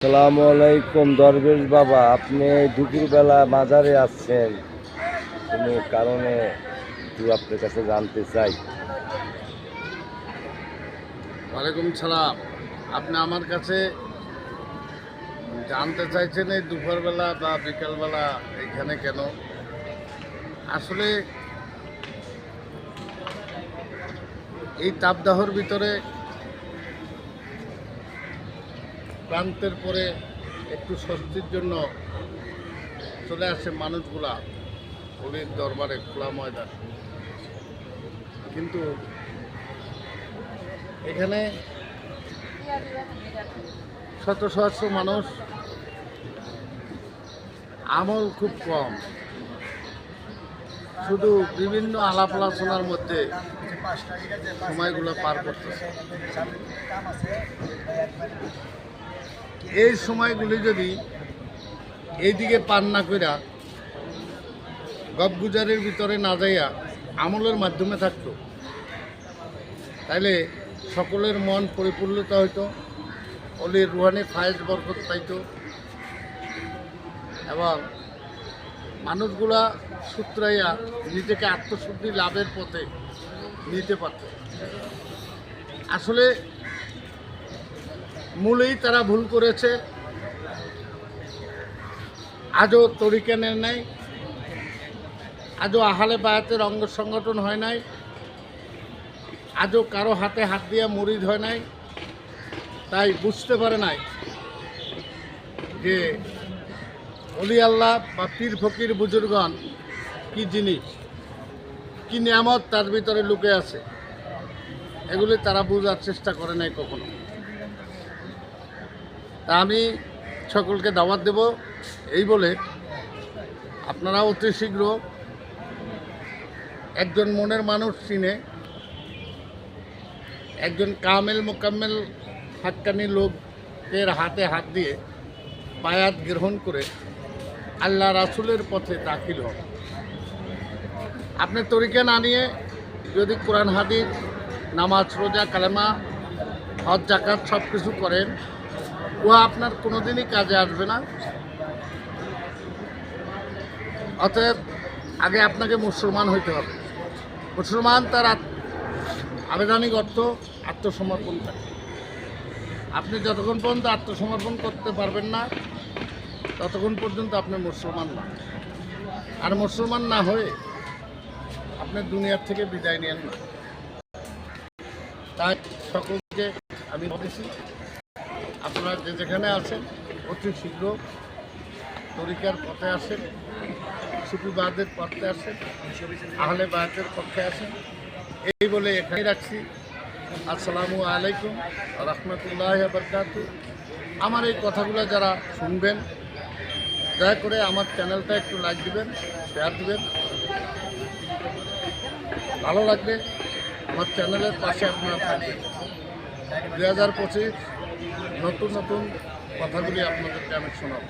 সালামু আলাইকুম দরবেশ বাবা, আপনি দুপুরবেলা মাজারে আসছেন। কোনো কারণে একটু আপনার কাছে জানতে চাই। ওয়ালাইকুম সালাম। আপনি আমার কাছে জানতে চাইছেন এই দুপুরবেলা বা বিকালবেলা এখানে কেন? আসলে এই তাপদাহর ভিতরে প্রান্তের পরে একটু স্বস্তির জন্য চলে আসে মানুষগুলা হোলির দরবারে খোলা ময়দান। কিন্তু এখানে শত সহস্র মানুষ আমল খুব কম। শুধু বিভিন্ন আলাপ আলোচনার মধ্যে সময়গুলো পার করতেছে। এই সময়গুলি যদি এইদিকে পান না কইরা গপগুজারের ভিতরে না যাইয়া আমলের মাধ্যমে থাকতো, তাইলে সকলের মন পরিপূর্ণতা হইতো, অলির রুহানি ফায়েজ বরকত পাইতো এবং মানুষগুলা সূত্রাইয়া নিজেকে আত্মশুদ্ধি লাভের পথে নিতে পারত। আসলে মূলেই তারা ভুল করেছে। আজও তরিকানের নাই। আজও আহালে বায়াতের অঙ্গ সংগঠন হয় নাই। আজও কারও হাতে হাত দিয়ে মরিদ হয় নাই। তাই বুঝতে পারে নাই যে অলি আল্লাহ বা পীর ফকির বুজুর্গন কি জিনিস, কি নিয়ামত তার ভিতরে লুকে আছে। এগুলি তারা বোঝার চেষ্টা করে নাই কখনো। তা আমি সকলকে দাওয়াত দেব। এই বলে আপনারা অতি শীঘ্র একজন মনের মানুষ চিনে, একজন কামেল মোকাম্মেল হাক্কানি লোকের হাতে হাত দিয়ে পায়াত গ্রহণ করে আল্লাহ রাসুলের পথে দাখিল হন। আপনি তরিকা না নিয়ে যদি কোরআন, হাদিস, নামাজ, রোজা, কালেমা, হজ জাকাত সব কিছু করেন ও আপনার কোনোদিনই কাজে আসবে না। অতএব আগে আপনাকে মুসলমান হইতে হবে। মুসলমান তার আবেদনিক অর্থ আত্মসমর্পণ থাকে আপনি যতক্ষণ পর্যন্ত আত্মসমর্পণ করতে পারবেন না, ততক্ষণ পর্যন্ত আপনি মুসলমান না। আর মুসলমান না হয়ে আপনি দুনিয়ার থেকে বিদায় নেন না। তাই সকলকে আমি বলেছি আপনারা যে যেখানে আছেন, অতি শীঘ্র তরিকার পথে আসেন সুফিবাদের পথে আসেন আহলে বায়াতের পক্ষে আসেন। এই বলে এখানে রাখছি। আসসালামু আলাইকুম রহমতুল্লাহ বরকাত আমার এই কথাগুলো যারা শুনবেন, দয়া করে আমার চ্যানেলটা একটু লাইক দিবেন শেয়ার দিবেন। ভালো লাগবে আমার চ্যানেলের পাশে আপনারা থাকবেন। দু হাজার পঁচিশ নতুন নতুন কথাগুলি আপনাদেরকে আমি শোনাব।